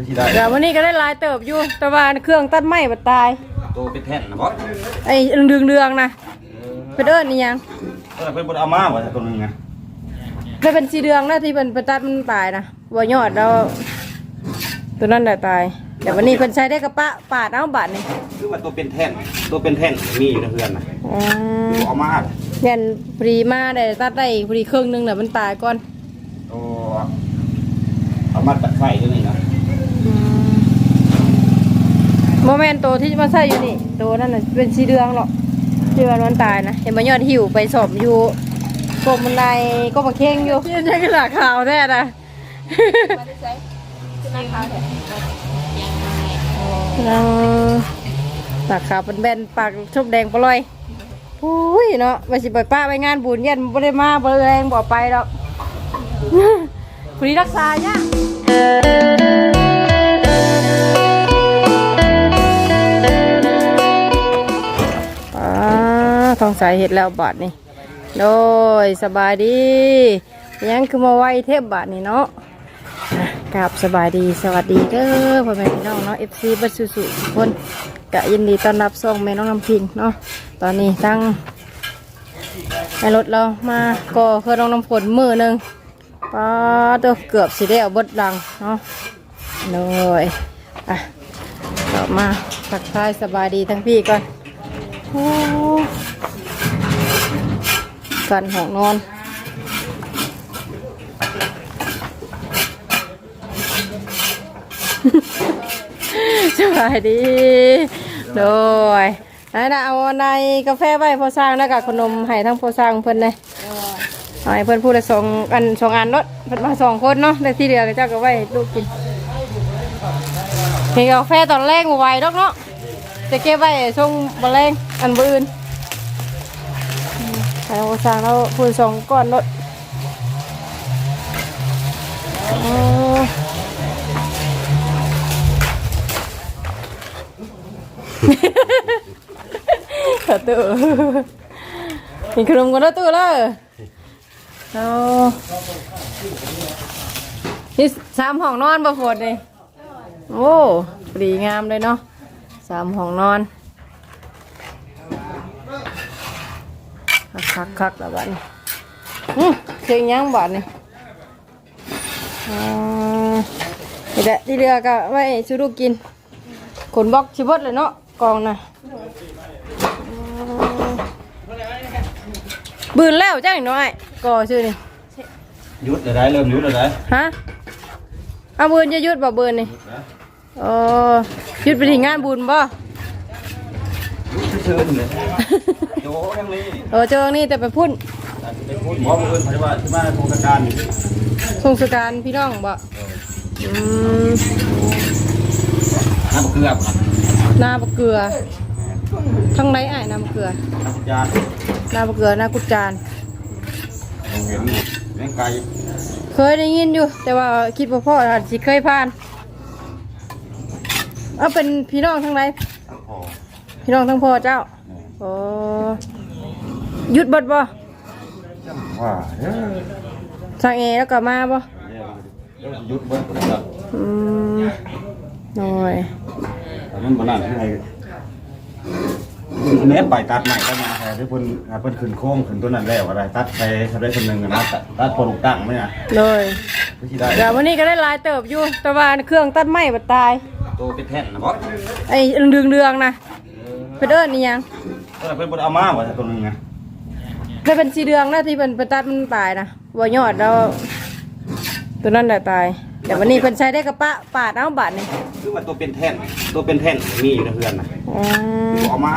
คือสิได้เดี๋ยววันนี้ก็ได้หลายเติบอยู่ แต่ว่าเครื่องตัดไม้บัดตาย โตเป็นแท่นนะบ่ไอ้เรืองๆนะเพิ่นเอิ้นนี่ยังเออเพิ่นบ่ได้เอามาว่าแต่ตัวนึงนะถ้าเป็นสีเรืองนะที่เพิ่นไปตัดมันตายนะบ่ยอดแล้วตัวนั้นแหละตายแต่วันนี้เพิ่นใช้ได้กระปะปาดเอาบาดนี่คือว่าตัวเป็นแท่นตัวเป็นแท่นมีอยู่ในเฮือนน่ะอ๋อคือเอามาเยันพรีมาได้ตัดได้พรีครึ่งหนึงน่ะมันตายก่อนโอ้เอามาตัดไข่ด้วยนี่นะ โมเมนต์ตัวที่มาใส่อยู่นี่ตัวนั่นน่ะเป็นสีเรืองหรอกที่ว่ามันตายนะเห็นมันยอดหิวไปสอบอยู่กบมันไดก็มาเข่งอยู่ที่ใช้กระดาษขาวแท้นะนังปากขาวเป็นแบนปากชบแดงปลอยอุ้ยเนาะมาสิไปป้าไปงานบุญเย็นบ่ได้มาบ่ได้แรงบ่ไปดอกคุณรักษาเนี่ย องสายเห็ดแล้วบาทนี่โดยสบายดียังคือมาไวเทพบาทนี่เนาะอะกราบสบายดีสวัสดีเด้อพ่อแม่พี่น้องเนาะ FC บัสสุสุทุกคนกะยินดีต้อนรับส่งแม่น้องน้ำพิงเนาะตอนนี้ตั้งในรถเรามาก็เคยน้องน้ำฝนมือหนึ่งป้าตัวเกือบสิได้เอาบดดังเนาะโดยอะกลับมาทักทายสบายดีทั้งพี่ก่อน กันห้องนอนสบายดี โดยนั่นนะเอาในกาแฟไว้พอสร้างแล้วกับขนมให้ทั้งพอสร้างเพิ่นเลยเอาให้เพิ่นพูดละสองอันสองอันรถเพิ่นมาสองคนเนาะแต่ที่เหลือก็เจ้าก็ไว้ลูกกินเห็นกาแฟตอนแรกบ่ไวดอกเนาะ จะเก็บไว้ช่วงบะแรงอันบืนเราสั่งเราพูนสองก้อนรถโอ้ขอตู้มีขนมกันแล้วตู้เลยเอานี่สามห้องนอนประฝดนี่โอ้ดีงามเลยเนาะ สามห้องนอนคักคักคักแล้วบ้านนี้อืมเชียงยังบ้านนี่อ่านี่แหละที่เรือก็ไว้ชูลูกกินขนบล็อกชิบดเลยเนาะกองน่ะอืมบืนแล้วจ้างน้อยก่อชื่อนี่หยุดได้เริ่มหยุดได้ฮะเอาบืนจะหยุดบ่บืนนี่ เออหยุดไปที่งานบุญบ่เชิญเลยโยทั้งนี้เออเจอนี่แต่ไปพุ่นไปพูดหมอเพิ่นพาว่าที่มาโครงการนี่ทรงสการพี่น้องบ่อืมน้ำเกลือนาบะเกลือทั้งไรอ้ายนาบะเกลือน้ำจานนาบะเกลือนากุจจานเห็นแมงไก่เคยได้ยินอยู่ แต่ว่าคิดว่าพ่ออาจสิเคยผ่าน เอาเป็นพี่น้องทั้งไรทั้งพอพี่น้องทั้งพ่อเจ้าโอ้หยุดเบดบ่ว่าเด้อสั่งเอแล้วก็มาบ่เดี๋ยวหยุดเบิ่งก่อนครับอืมหน่อยแต่มันบ่นั่นให้แม่ใบตัดใหม่ก็มาแทนที่เพิ่นให้เพิ่นขึ้นโค้งขึ้นตัวนั้นแล้วอะไรตัดไปทำได้คนหนึงอะนะตัดตัดพอลูกตั้งไหมอะเลยคือสิได้เดี๋ยววันนี้ก็ได้หลายเติบอยู่แต่ว่าเครื่องตัดไม้บัดตาย โตเป็นแท่นนะบ่ไอ้เรืองๆนะเพิ่นเอิ้นนี่ยังเออเพิ่นบ่ได้เอามาว่าแต่ตัวนึงนะถ้าเป็นสีเรืองนะที่เป็นไปตัดมันตายนะบ่ยอดแล้วตัวนั้นแหละตาย แต่วันนี้เพิ่นใช้ได้กระปะปาดเอาบาดนี่คือว่าตัวเป็นแท่นตัวเป็นแท่นมีอยู่ในเฮือนน่ะอ๋อคือเอามา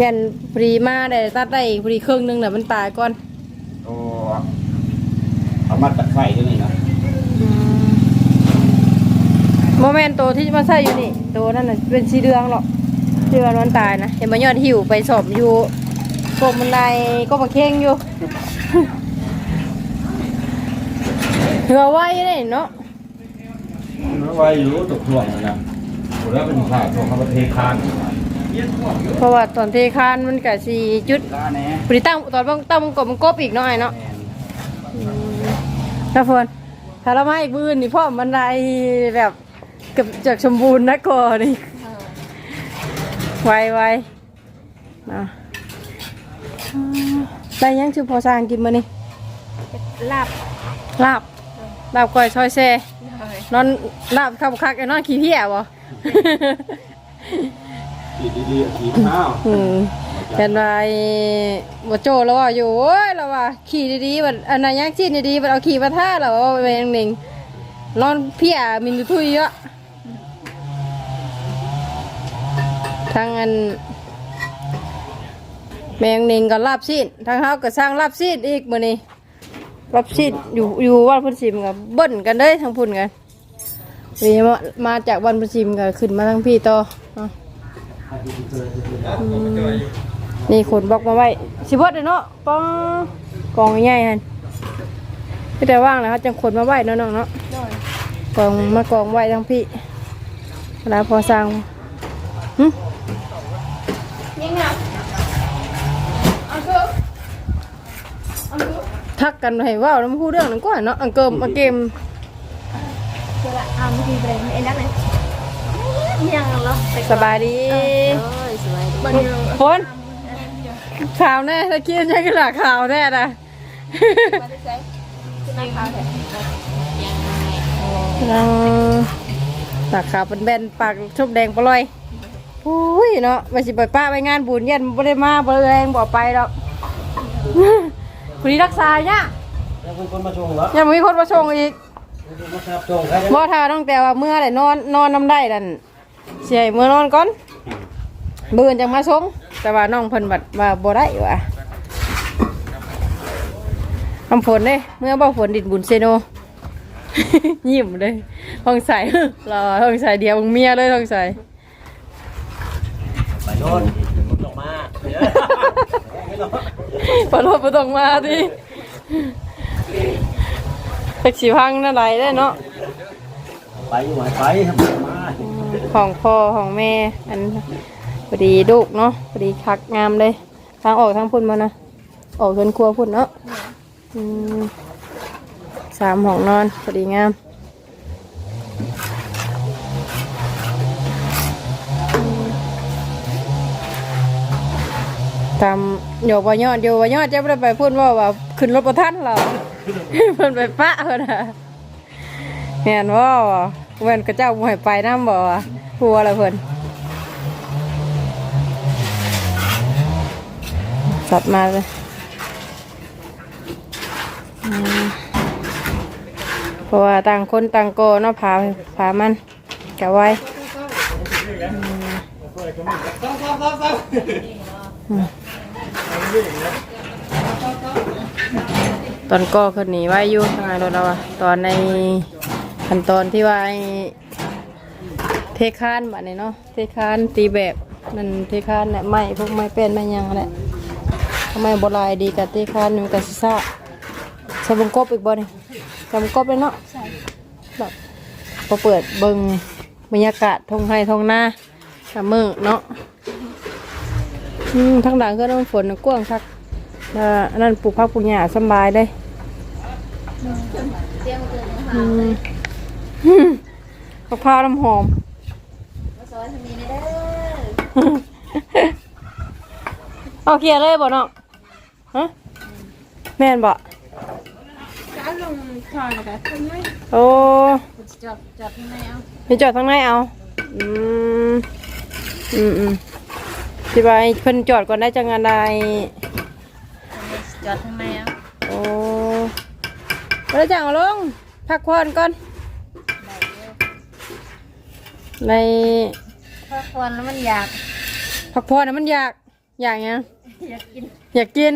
ยันพรีมาได้ตัดได้พรีครึ่งหนึงน่ะมันตายก่อนโอ้เอามาตัดไข่ด้วยนี่นะ โมเมนต์ตัวที่มาใส่อยู่นี่ตัวนั้นน่ะเป็นสีเรืองหรอกที่ว่ามันตายนะเห็นมันยอดหิวไปสอบอยู่กบมันไดก็มาเข่งอยู่เหือไว้เลยเนาะไว้อยู่ตกถ่วงนะโอ้แล้วเป็นข่าวของคำเทคานเพราะว่าตอนเทคานมันก็สีจุดลาแหน่ปริตั้งตอนบางตั้งมันกบมันกบอีกหน่อยเนาะนะเฟิร์นถ้าเรามาอีกบืนนี่พ่อมันไดแบบ กับจากสมบูรณ์นะก่อนนี่ไวไวมาอ่าได้ยังชื่อพอสร้างกินมานี่ลาบลาบลาบก้อยซอยเซเลยนอนลาบข้าวคักไอ้นอนขี้เพี้ยบ่ขี่ดีๆขี่ข้าวอืมเห็นว่าไอ้บ่โจแล้วว่าอยู่โอ้ยแล้วว่าขี่ดีๆบัดอันนั้นยังจีนดีๆบัดเอาขี่มาท่าแล้วว่าแมงหนิงนอนเพี้ยมินอยู่ทุยเยอะ ทางอันแมงหนิงก็ลาบซีนทางเฮาก็สร้างลาบซีนอีกมื้อนี้ลาบซีนอยู่อยู่วัดพุทธชิมก็เบิ้นกันเด้ยทางพุ่นกันนี่มามาจากวันพุทธชิมก็ขึ้นมาทางพี่ต่อเนาะนี่ขนบล็อกมาไว้สิบดเลยเนาะป้องกองใหญ่ๆฮันพี่แต่ว่างแล้วเขาจังขนมาไว้เนาะน้องเนาะเลยกองมากองไว้ทั้งพี่เวลาพอสร้างหึ ยังไงเอาเถอะเอาเถอะ ทักกันให้เว่าแล้วมาพูดเรื่องนั้นก่อนเนาะอังเกิมอังเกมเดี๋ยวละเอาเมื่อกี้ไปเลยเอ็นได้ไหมยังเหรอไปสบายดีเอ้ยสวยดีฝนข่าวแน่ตะกี้ใช้กระดาษข่าวแน่นะมาได้ใช้คุณนายเขาเนี่ยนังปากขาวเป็นแบนปากชุบแดงปลอยอุ้ยเนาะไปสิไปป้าไปงานบุญเย็นบ่ได้มาบ่ได้แรงบ่ไปดอก คุณนี้รักษาเนี่ยแล้วคุณคนมาชงเหรอยังมีคนมาชงอีกคุณมาครับชงใครบ่ทาต้องแต่ว่าเมื่อไหร่นอนนอนน้ำได้นั่นเสียเมื่อนอนก่อนเบื่อจังมาชงแต่ว่าน้องเพิ่นบัดว่าบ่ได้ว่ะทำฝนเด้เมื่อบ่ฝนดินบุญเซโนยิ้มเลยห้องใส่รอห้องใส่เดียวมึงเมียเลยห้องใส่ไปโยนผมออกมา ปลาโลดปลาตองมาดิเป็กสีพังนั่นไรได้เนาะไปอยู่ไหนไปครับมาของพ่อของแม่อันพอดีลูกเนาะพอดีคักงามเลยทางออกทางพุ่นมานะออกเงินครัวพุ่นเนาะอืมสามห้องนอนพอดีงาม ตามโยบยอดโยวบยอดจะไม่ได้ไปพูดว่าว่าขึ้นรถประทันเราเพิ่นไปปะเพิ่นน่ะแม่นว่าเพิ่นกระเจ้าบ่ให้ไปน้ำบ่วะกลัวละเพิ่นสัตว์มาเลยเพราะว่าต่างคนต่างโกเนาะพาพามันกะไว้ ตอนก็ขึ้นหนีไว้อยู่ทางไงรถเราอะตอนในขั้นตอนที่ว่าเทคานแบบนี้เนาะเทคานตีแบบนั่นเทคานเนี่ยไม้พวกไม้เป็นไม้ยังแหละทำไมโบราณดีกับเทคานมันกับซิซ่าใส่บงกบอีกบ่นี่ใส่บงกบเลยเนาะแบบพอเปิดเบิงบรรยากาศทงไห้ทงหน้าสามมือเนาะ อืมทั้งหลังก็ต้องฝนกว้างคักแล้วอันนั่นปลูกผักปลูกหญ้าสำบายได้เตรียมเกินนะคะอืมอืมมะพร้าวน้ำหอมมาสอนทำนี้ได้เด้อเอาเคลียร์เลยบ่เนาะฮะแม่นบ่จะลงทอนนะคะทำไมโอ้จอดจอดทำไมเอามีจอดทางไหนเอา อืม อืมอืม สิบายเพิ่นจอดก่อนได้จังงานใดจอดทำไมเอาโอ้บ่ได้จังเอาลงพักผ่อนก่อนในพักผ่อนแล้วมันอยากพักผ่อนน่ะมันอยากอยากหยังอยากกินอยากกิน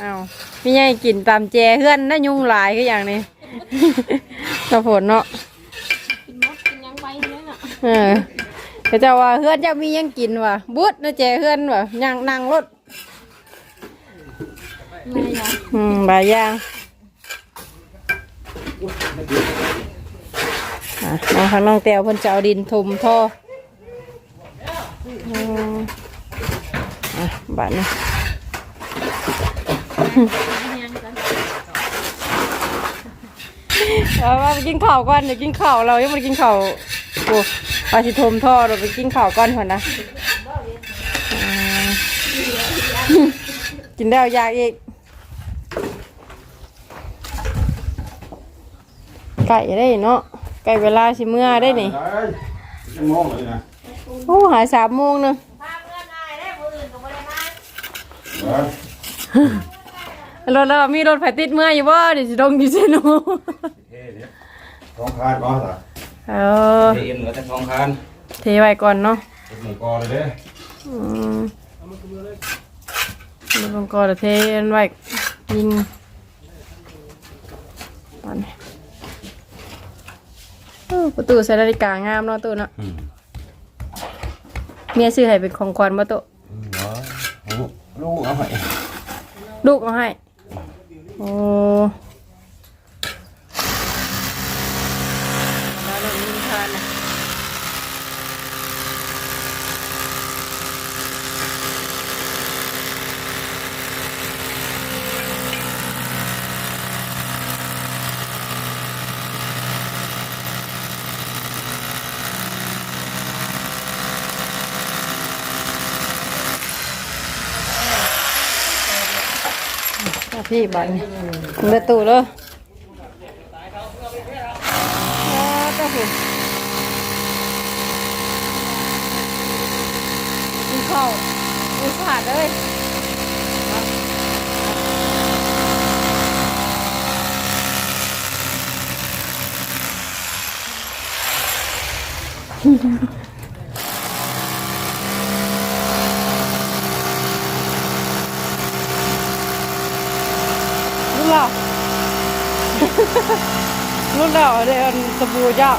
อ้าวพี่ใหญ่กินตามแจเพื่อนน่ายุงหลายก็อย่างนี้กระฝนเนาะกินมดกินยังไปเนี่ยน่ะ เออก็จะว่าเพื่อนจะมีหยังกินวะบุดนะแจเพื่อนวะย่างนั่งรถไม่อยากอืมบายอย่างอะน้องข้างน้องแต้วเพิ่นจะเอาดินถมท่ออืมอะบาดนี้ยังกันเอาว่าไปกินข้าวก่อนเดี๋ยวกินข้าวเรายังไม่ได้กินข้าว โอ้ปาสิโทมท่อเราไปกินข้าวก่อนก่อนนะอ่ากินได้วยากอีกไก่ได้เนาะไก่เวลาสิเมื่อได้นี่ได้จะมองเลยนะโอ้หายสามโมงเนึงเออรถเรามีรถไฟติดเมื่ออยู่บ่เดี๋ยวสิลงอยู่เซโนเท่เนี่ยท้องคานก็ล่ะ เออเอ็มก็จะท้องคานเทไว้ก่อนเนาะเป็นหมูกอเลยเด้อืมลงก่อนแล้วเทอันไว้ยิงตอนนี้เออประตูใส่นาฬิกางามเนาะตู้เนาะอืมเมียซื้อให้เป็นของขวัญบ่ตู้ลูกลูกเอาไปลูกเอาให้โอ้แล้วเรามีทานนะเอา พี่บันเลือตู้เลยอ่าเจ้าผู้กินข้าวอุตส่าห์เลยรุ่น เรารุ่นเราเดินสบู่เจ้า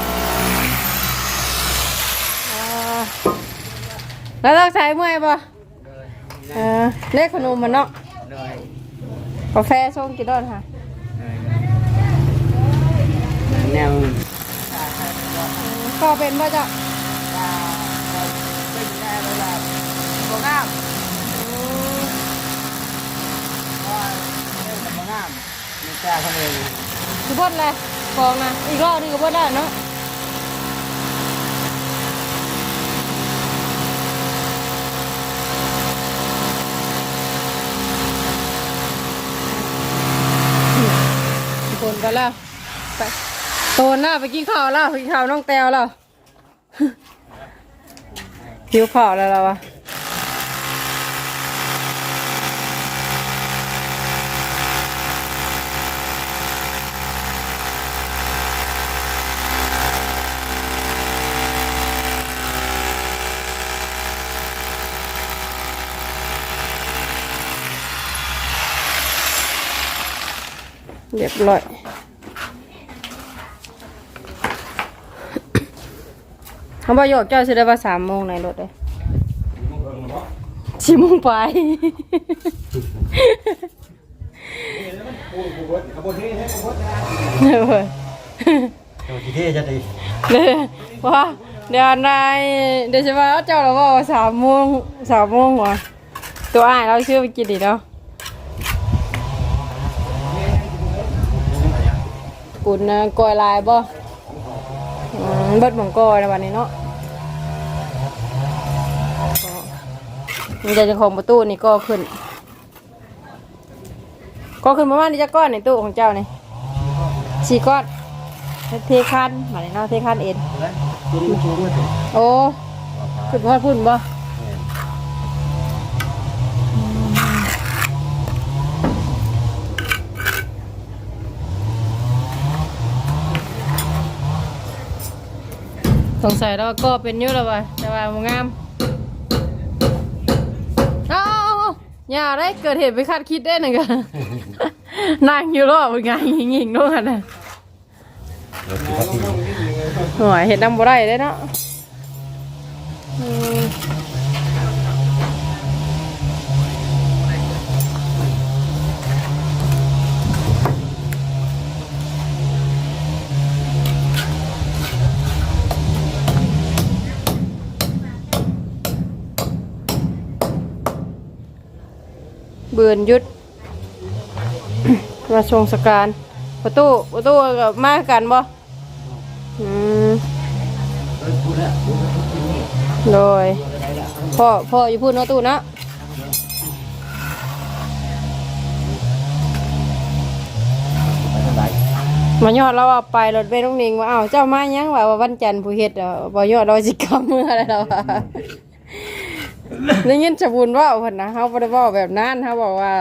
อ่าแล้วต้องใช้เมื่อยปะเออเลขขนมมันเนาะกาแฟส้มกี่ดอนค่ะแนวก็เป็นป่ะจ้ะเป็นแนวแบบโบงามว่าเรื่องโบงามมี จ้าคนเองคือบดเลยฟองนะอีกรอบนึงก็บดได้เนาะคนกันแล้วไปโตนหน้าไปกินข้าวแล้วไปกินข้าวน้องแตวแล้วหิวข้าวแล้วเราอะ เรียบร้อยเขาบอกโยกเจ้าสิได้ว่าสามโมงในรถเลยสี่โมงไปเออตัวที่เท่จะดีเด้อว่าเดี๋ยวนายเดี๋ยวจะว่าเจ้าเราบอกว่าสามโมงสามโมงวะตัวอ้ายเราชื่อไปกินดีเนาะ ปุ่นะกอยลายบ่อืมเบิดหมองกอยในวันนี้เนาะมีแต่เจ้าของประตูนี่ก็ขึ้น ก็ขึ้นประมาณนี้จะก้อนในตู้ของเจ้านี่สี่ก้อนเทคันมาเลยเนาะเทคันเอ็นตัวนี้ชูไม่ถึงโอ้ขึ้นพอดพุ่นบ่ สงสัยเราก็เป็นยุ่แล้วว่ะแต่ว่าบ่งามเอาอาอย่าได้เกิดเหตุไปคาดคิดได้หนึ่งกัน นั่งอยู่รอบเป็นไงยิงๆด้วยกันนะหน่อยเห็นน้ำบ่ได้เลยเนาะอืม บือนยุด มาชงสการประตูประตูกับมากันบ่อืมโดยพ่อพ่ออยู่พูดเนาะตู้เนาะไปทาหนมายอดเราเอาไปรถไปน้องนิงว่าอ้าวเจ้ามายังว่าวันจันทร์ผู้เฮ็ดอะบ่ยอดเราสิกลับมื้ออะไรเรา ได้ยินชะบุญเว่าเพิ่นนะเฮาบ่ได้เว้าแบบนั้นเฮาบอกว่า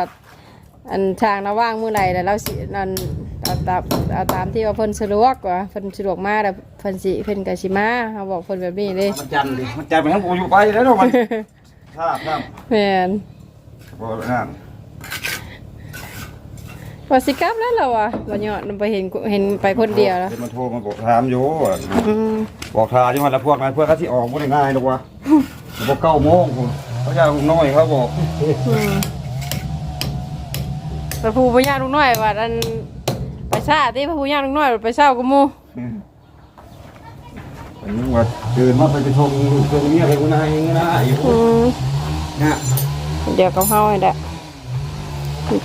อันทางระว่างมื้อใดแล้วเราสินั่นเอาตามเอาตามที่ว่าเพิ่นสะดวกว่าเพิ่นสะดวกมาแล้วเพิ่นสิเพิ่นก็สิมาเฮาบอกเพิ่นแบบนี้เด้มันจันทร์ดิมันจันทร์ไปทั้งปูอยู่ไปแล้วเนาะมันทราบครับแม่นบ่นั่นว่าสิกลับแล้วเราอะบ่ยอดไปเห็นเห็นไปคนเดียวแล้วเดี๋ยวมันโทรมาบอกถามอยู่ว่าอืมบอกทาจังหวัดละพวกนั้นเพื่อนเขาที่ออกบ่ได้ง่ายหรอกวะ บอกเก้าโมงคุณเขาจะลุงน้อยเขาบอกอืมพระผู้พญาลูกน้อยว่าอันไปซ่าที่พระผู้พญาลูกน้อยไปเศร้ากับหมู่อันนี้ว่าตื่นมาไปไปชมเพื่อนเมียไปคุณนายคุณนายอยู่อืมนะเดี๋ยวกับเฮาให้ได้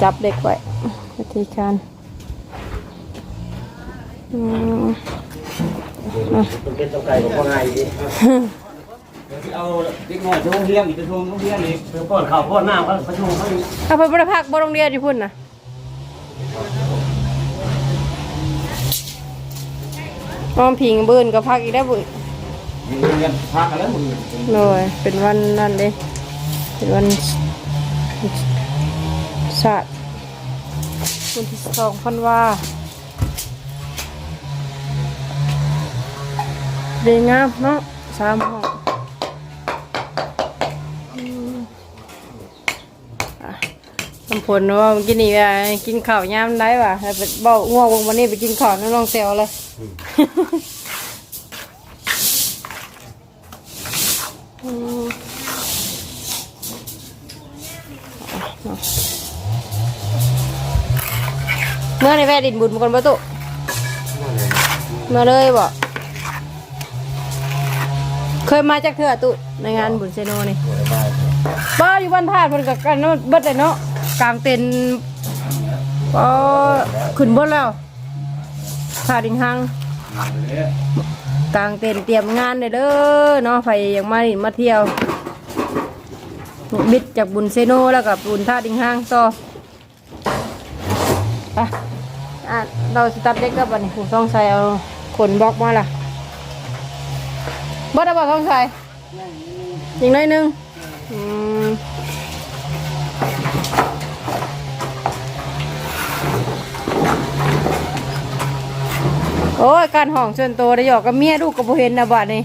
จับเด็กไว้วิธีการอืม เป็นเป็นเจ้าไก่บอกว่าไงดิ เอาเด็กน้อยช่วงเที่ยงอีกช่วงเที่ยงอีกเพื่อป้อนข้าวป้อนน้ำเขาประชุมเขาอยู่ถ้าเพิ่นบ่ได้พักบ่โรงเรียนอยู่พุ่นน่ะมอมผิงเบิ่นก็พักอีกได้วบุมีเงินพักกันแล้วมึงเลยเป็นวันนั่นเด้เป็นวันศาสตร์วันที่สองพันว่าเรียงงามเนาะสามห้องอืมอะลำผลว่าเมื่อกินนี่ว่ากินข้าวยามได้ป่ะแล้วไปเบ้าง่วงวงวันนี้ไปกินข้าวน้องเซลเลย อืมเมื่อในแว่ดินบุญมาก่อนประตูเมื่อเลยบ่เคยมาจากเถื่อตุในงานบุญเซโนนี่บ้าอยู่บ้านธาตุเพิ่นกับกันเนาะเบิดเลยเนาะ กลางเต็นก็ขึ้นบดแล้วธาดิงหังกลางเต็นเตรียมงานเลยเด้อเนาะใครอยากมานี่มาเที่ยวบิดจากบุญเซโนแล้วกับบุญท่าดิงห้างต่อไปอะเราสตาร์ทเด็กแล้วบัดนี้ผมต้องใส่เอาขนบล็อกมาล่ะเบิดเอาบ่ต้องใส่อีกหน่อยหนึงอืม อ้ยการห้องส่วนตัวได้หยอกกับเมียลูกกับโบเห็นนะบัดนี้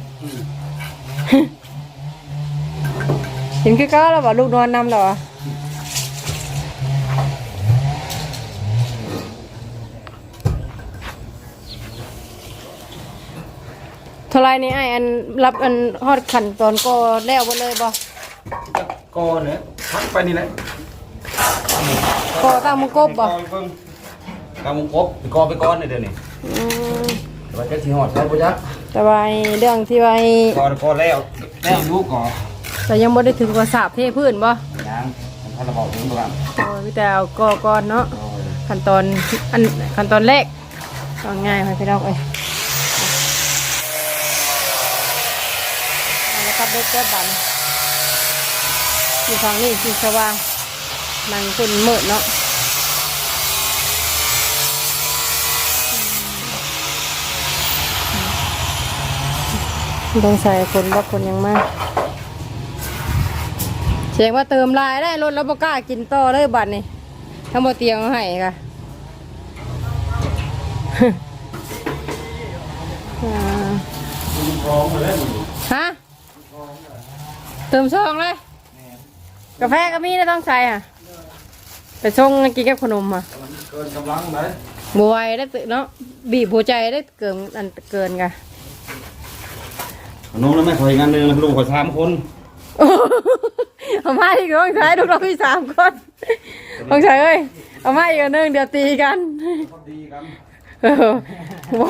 เห็นคือก้าแล้วบ่ลูกนอนนำเหรอเท่าไรนี่ไอ้อันรับอันฮอดขันตอนก็แล้วบ่เลยบ่ก็เนี่ยพักไปนี่แหละก็ตั้งมงกบบ่กามุงกบไปกอไปก้อนเดี๋ยวนี้ อืมแต่ว่าจะที่หอดใช่ปะจ๊ะแต่ว่าไอ้เรื่องที่ว่าไอ้กอก็แล้วแล้วลูกก่อแต่ยังบ่ได้ถึงกว่าสาบเทพื้นบ่ยังมันพันระบอกถึงบ้างโอ้ยมีแต่เอาก่อก่อนเนาะขั้นตอนอันขั้นตอนแรกก็ง่ายไปพี่น้องเอ้ยเอาแล้วก็เด็กก็บันอยู่ทางนี้สีสว่างนั่งคุณมืดเนาะ ต้องใส่คนบักคนยังมากเสียงว่าเติมลายได้รถแล้วบ่กล้ากินต่อเลยบัดนี่ทั้งหมดเตียงเอาให้ค่ะอ่าฮะเติมซองเลย กาแฟก็มีนะต้องใส่อะไปชงกินกับขนมอะเกินกำลังเลยบวยได้ตึเนาะบีบหัวใจได้เกินอันเกินกัน น้องแล้วไม่คอยงานเลยลูกคอยสามคนเอามาอีกต้องใช้ทุกเราพี่สามคนต้องใช้เอ้ยเอามาอีกอันหนึงเดี๋ยวตีกันดีกันเออบ่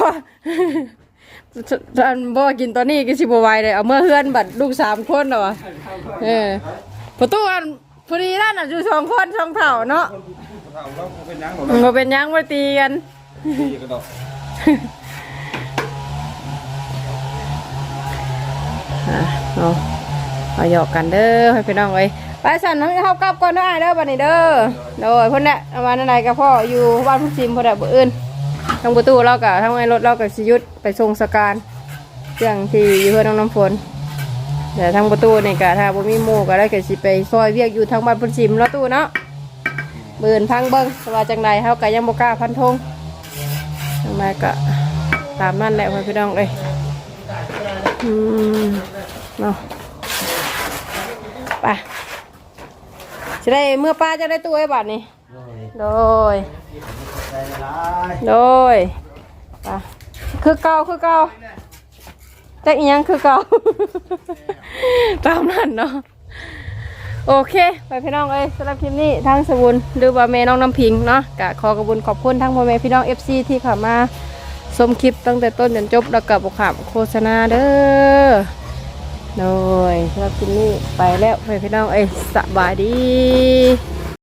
อันบ่กินตอนนี้ก็สิบ่ไหวเลยเอาเมื่อเฮือนบัดลูกสามคนเหรอวะเออประตูอันพอดีนั่นน่ะอยู่สองคนสองเท่าเนาะเราเราเป็นยังหรอมันบ่เป็นหยังบ่ตีกันดีกันดอก อะ เนาเอาหยอกกันเด้อให้พี่น้องเอ้ยไปสั่นทั้งเฮากลับก่อนเด้ออ้เด้อบัดนี้เด้อโดยเพิ่นน่ะวันนั้นใดก็พ่ออยู่บ้านพุ่นซิมเพิ่นน่ะบ่อื่นทางประตูเราก็ทางไอ้รถเราก็สิยุดไปส่งสการเรื่องที่อยู่เพื่อนน้องน้ำฝนแต่ทางประตูนี่ก็ถ้าบ่มีหมู่ก็ได้ก็สิไปซอยเวียกอยู่ทางบ้านพุ่นซิมเนาะตู้เนาะเบิ่นพังเบิ่งว่าจังใดเฮาก็ยังบ่กล้าพันธงทางมก็ตามนั่นแหละพี่น้องเอ้ยอืม เนาะไปจะได้เมื่อป้าจะได้ตู้ไอ้บัตรนี่โดย โดยไปคือเก่าคือเก่าจะอีหยังคือเก่า ตามนั้นเนาะโอเค ไปพี่น้องเอ้ยสำหรับคลิปนี้ทางสบุนหรือว่าแม่น้องน้ำพิงเนาะกะขอกระบุญขอบคุณทั้งพ่อแม่พี่น้อง FC ที่เข้ามาชมคลิปตั้งแต่ต้นจนจบแล้วกับุขามโฆษณาเด้อ โดยสำหรับคลิปนี้ไปแล้วไปพี่น้องเอ้ยสบายดี